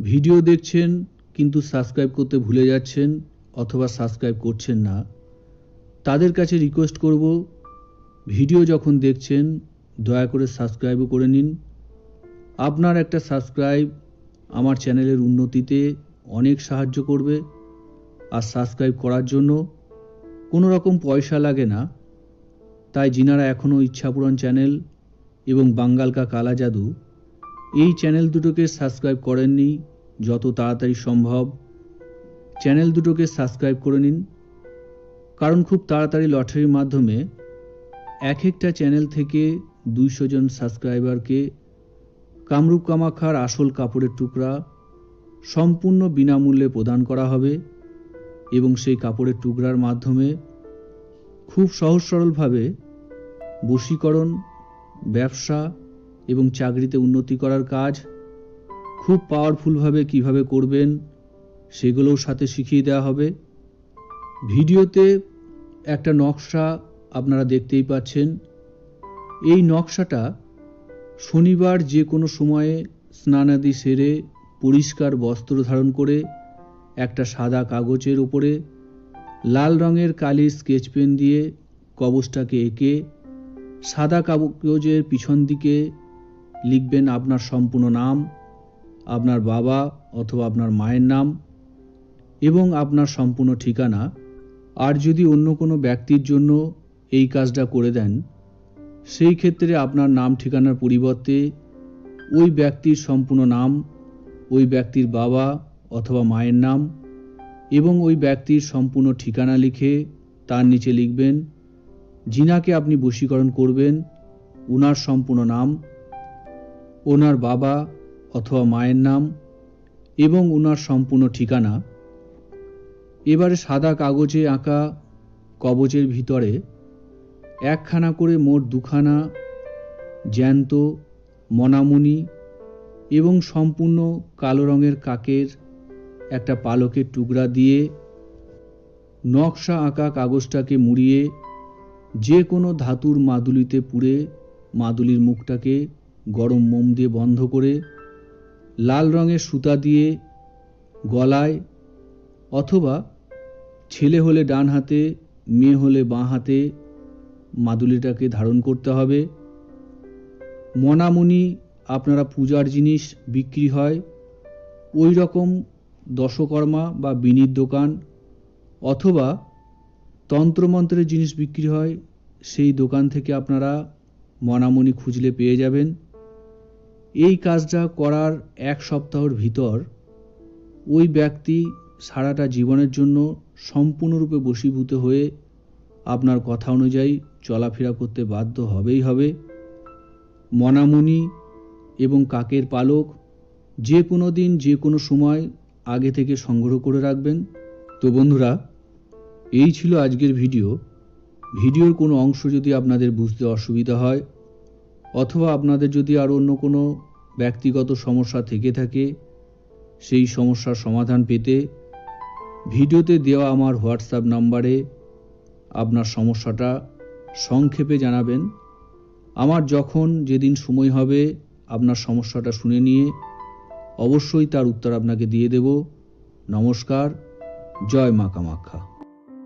Video দেখছেন, কিন্তু subscribe করতে ভুলে যাচ্ছেন অথবা সাবস্ক্রাইব করছেন না, তাদের কাছে রিকোয়েস্ট করব, ভিডিও যখন দেখছেন, দয়া করে সাবস্ক্রাইবও করে নিন। আপনার একটা সাবস্ক্রাইব আমার চ্যানেলের উন্নতিতে অনেক সাহায্য করবে, আর সাবস্ক্রাইব করার জন্য কোনো রকম পয়সা লাগে না। তাই যিনারা এখনও ইচ্ছাপূরণ চ্যানেল এবং বাঙ্গালকা কালা জাদু এই চ্যানেল দুটোকে সাবস্ক্রাইব করেননি যত তাড়াতাড়ি সম্ভব। চ্যানেল দুটোকে সাবস্ক্রাইব করে নিন, কারণ খুব তাড়াতাড়ি লটারির মাধ্যমে এক একটা চ্যানেল থেকে দুইশো জন সাবস্ক্রাইবারকে কামরূপ কামাখার আসল কাপড়ের টুকরা সম্পূর্ণ বিনামূল্যে প্রদান করা হবে এবং সেই কাপড়ের টুকরার মাধ্যমে খুব সহজ সরলভাবে বশীকরণ, ব্যবসা এবং চাকরিতে উন্নতি করার কাজ খুব পাওয়ারফুলভাবে কীভাবে করবেন সেগুলোও সাথে শিখিয়ে দেওয়া হবে। ভিডিওতে একটা নকশা আপনারা দেখতেই পাচ্ছেন। এই নকশাটা শনিবার যে কোনো সময়ে স্নানাদি সেরে পরিষ্কার বস্ত্র ধারণ করে একটা সাদা কাগজের উপরে লাল রঙের কালির স্কেচ পেন দিয়ে কবচটাকে এঁকে সাদা কাগজের পিছন দিকে লিখবেন আপনার সম্পূর্ণ নাম, আপনার বাবা অথবা আপনার মায়ের নাম এবং আপনার সম্পূর্ণ ঠিকানা। আর যদি অন্য কোনো ব্যক্তির জন্য এই কাজটা করে দেন, সেই ক্ষেত্রে আপনার নাম ঠিকানার পরিবর্তে ওই ব্যক্তির সম্পূর্ণ নাম, ওই ব্যক্তির বাবা অথবা মায়ের নাম এবং ওই ব্যক্তির সম্পূর্ণ ঠিকানা লিখে তার নিচে লিখবেন, যিনাকে আপনি বশীকরণ করবেন ওনার সম্পূর্ণ নাম ওনার বাবা অথবা মায়ের নাম এবং ওনার সম্পূর্ণ ঠিকানা। এবারে সাদা কাগজে আঁকা কবচের ভিতরে একখানা করে মোট দুখানা জ্যান্ত মনামুনি এবং সম্পূর্ণ কালো রঙের কাকের একটা পালকের টুকরা দিয়ে নকশা আঁকা কাগজটাকে মুড়িয়ে যে কোনো ধাতুর মাদুলিতে পুড়ে মাদুলির মুখটাকে গরম মোম দিয়ে বন্ধ করে, লাল রঙের সুতা দিয়ে গলায়, অথবা ছেলে হলে ডান হাতে, মেয়ে হলে বাঁ হাতে মাদুলিটাকে ধারণ করতে হবে। মনামনি আপনারা পূজার জিনিস বিক্রি হয়, ওই রকম দশকর্মা বা বিনির দোকান, অথবা তন্ত্রমন্ত্রের জিনিস বিক্রি হয়, সেই দোকান থেকে আপনারা মনামনি খুঁজলে পেয়ে যাবেন। এই কাজটা করার এক সপ্তাহর ভিতর ওই ব্যক্তি সারাটা জীবনের জন্য সম্পূর্ণরূপে বশীভূত হয়ে আপনার কথা অনুযায়ী চলাফেরা করতে বাধ্য হবেই হবে। মনামনি এবং কাকের পালক যে কোনো দিন, যে কোনো সময় আগে থেকে সংগ্রহ করে রাখবেন। তো বন্ধুরা, এই ছিল আজকের ভিডিও। ভিডিওর কোনো অংশ যদি আপনাদের বুঝতে অসুবিধা হয় অথবা আপনাদের যদি আর অন্য কোনো ব্যক্তিগত সমস্যা থেকে থাকে, সেই সমস্যার সমাধান পেতে ভিডিওতে দেওয়া আমার হোয়াটসঅ্যাপ নাম্বারে আপনার সমস্যাটা সংক্ষেপে জানাবেন। আমার যখন যেদিন সময় হবে আপনার সমস্যাটা শুনে নিয়ে অবশ্যই তার উত্তর আপনাকে দিয়ে দেব। নমস্কার, জয় মা কামাখ্যা